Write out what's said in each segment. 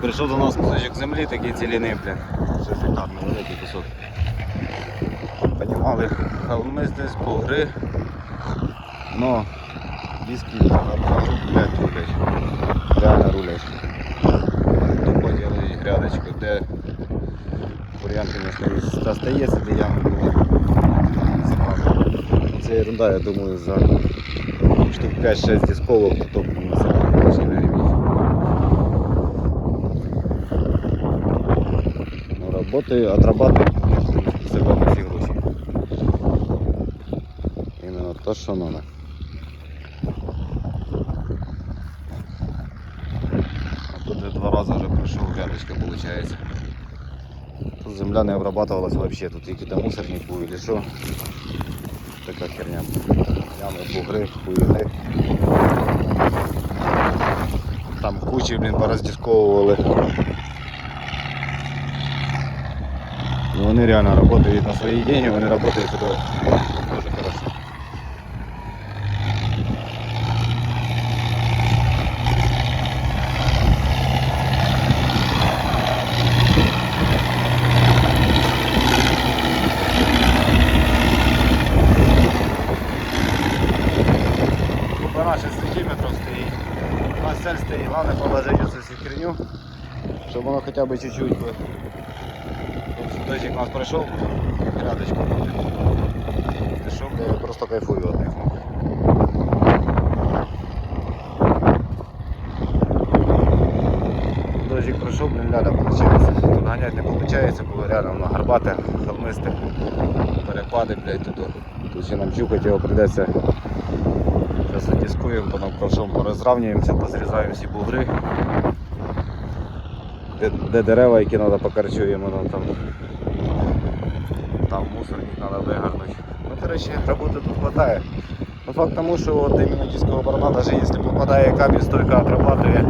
Прийшов до нас кусочок землі, такий ціліний, блін. Це шикарно, великий кусок. Понімали холми здесь, бугри. Но диски, блядь, рулять. Реально рулять. Тупо делають грядочку, де бур'ян, конечно, є. остається, де яму було. Це ерунда, я думаю, за штук 5-6 дисковок, потом не Работаю, отрабатываю себе всі гроші. Іменно то, що надо. Тут я два рази вже пройшов грядочка, виходить. Тут земля не обрабатывалась вообще, тут тільки до мусорник був или що. Така херня. Ями, бугри, хуйни. Там кучі, блін, пороздісковували. Ну, вони реально работают на свои деньги, вони работают это дуже хорошо. Купа 6 сантиметров стоїть. У нас цель стоїть, головне положити цю всю херню, щоб воно хоча б чуть-чуть би Дождик нас пройшов, рядочку буде. Що, я просто кайфую від них. Дождик пройшов, блін, ляда виходить. Тут ганять не виходить, було реально воно гарбате, холмисте, перепади, блядь, тут. Тут ще нам чукать його прийдеться. Зараз задискуємо, потім ковшом порозравнюємося, позрізаємо всі бугри. Де, де дерева, які треба покарчуємо, ну, там, там мусорник треба вигарнути. Ну, короче, роботи тут хватає. Но факт тому, що от іменно дискового барана, навіть якщо попадає камінь, стойка отрабатує,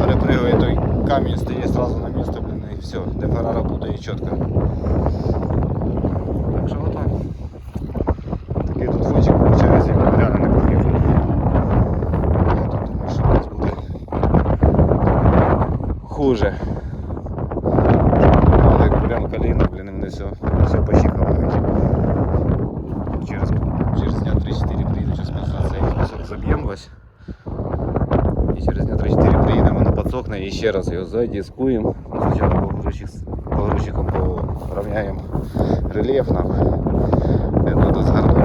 перепригує той камінь, стає сразу на місце, блин, і все, ДФР работає чітко. Так що отак. Такий тут фочик виходить, реально неплохий фон. Я тут думаю, що у нас буде хуже. кусок заб'ємо весь. І через дня 3-4 приїдемо, воно підсохне і ще раз його задіскуємо. Ну, Спочатку погрузчик, погрузчиком порівняємо рельєф нам. Треба згарнути, треба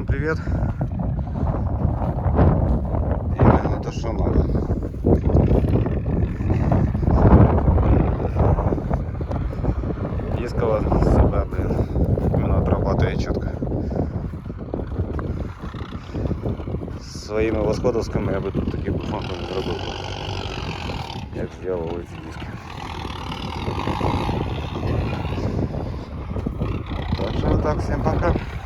Кажу пацанам привіт. Іменно то, що надо. Дискова себе, блин, іменно отрабатує чітко. Своїми восходовськими я би тут таких бушонків не зробив. Як зробив ці диски. Так що так, всім пока.